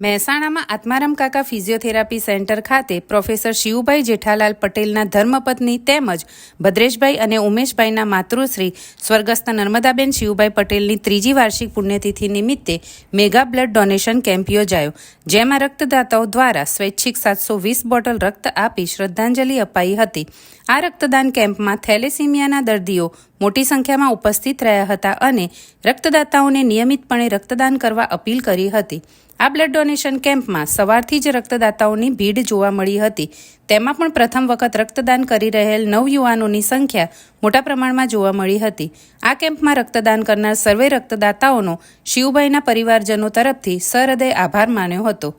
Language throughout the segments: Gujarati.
મહેસાણામાં આત્મારામ કાકા ફિઝિયોથેરાપી સેન્ટર ખાતે પ્રોફેસર શિવભાઈ જેઠાલાલ પટેલના ધર્મપત્ની તેમજ ભદ્રેશભાઈ અને ઉમેશભાઈના માતૃશ્રી સ્વર્ગસ્થ નર્મદાબેન શિવભાઈ પટેલની ત્રીજી વાર્ષિક પુણ્યતિથિ નિમિત્તે મેગા બ્લડ ડોનેશન કેમ્પ યોજાયો, જેમાં રક્તદાતાઓ દ્વારા સ્વૈચ્છિક સાતસો વીસ બોટલ રક્ત આપી શ્રદ્ધાંજલિ અપાઈ હતી. આ રક્તદાન કેમ્પમાં થેલેસીમિયાના દર્દીઓ મોટી સંખ્યામાં ઉપસ્થિત રહ્યા હતા અને રક્તદાતાઓને નિયમિતપણે રક્તદાન કરવા અપીલ કરી હતી. આ બ્લડ ડોનેશન કેમ્પમાં સવારથી જ રક્તદાતાઓની ભીડ જોવા મળી હતી. તેમાં પણ પ્રથમ વખત રક્તદાન કરી રહેલ નવયુવાનોની સંખ્યા મોટા પ્રમાણમાં જોવા મળી હતી. આ કેમ્પમાં રક્તદાન કરનાર સર્વે રક્તદાતાઓનો શિવભાઈના પરિવારજનો તરફથી સહૃદય આભાર માન્યો હતો.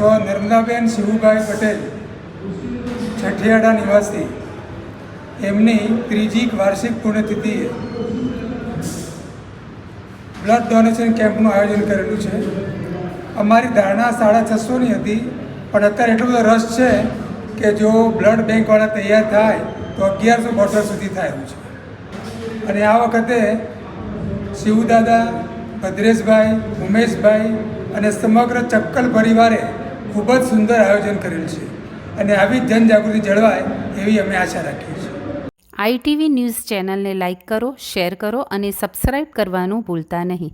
સ્વ નર્મદાબેન શિવુભાઈ પટેલ, છઠિયાડા નિવાસી. એમની ત્રીજી વાર્ષિક પુણ્યતિથિએ બ્લડ ડોનેશન કેમ્પનું આયોજન કરેલું છે. અમારી ધારણા સાડા છસોની હતી, પણ અત્યારે એટલો બધો રસ છે કે જો બ્લડ બેંકવાળા તૈયાર થાય, તો અગિયારસો બોટલ સુધી થાય એવું છે. અને આ વખતે શિવદાદા, ભદ્રેશભાઈ, ઉમેશભાઈ અને સમગ્ર ચક્કલ પરિવારે ખૂબ જ સુંદર આયોજન કરેલ છે અને આવી જનજાગૃતિ જળવાય એવી અમે આશા રાખીએ છીએ. આઈટીવી ન્યૂઝ ચેનલને લાઇક કરો, શેર કરો અને સબસ્ક્રાઇબ કરવાનું ભૂલતા નહીં.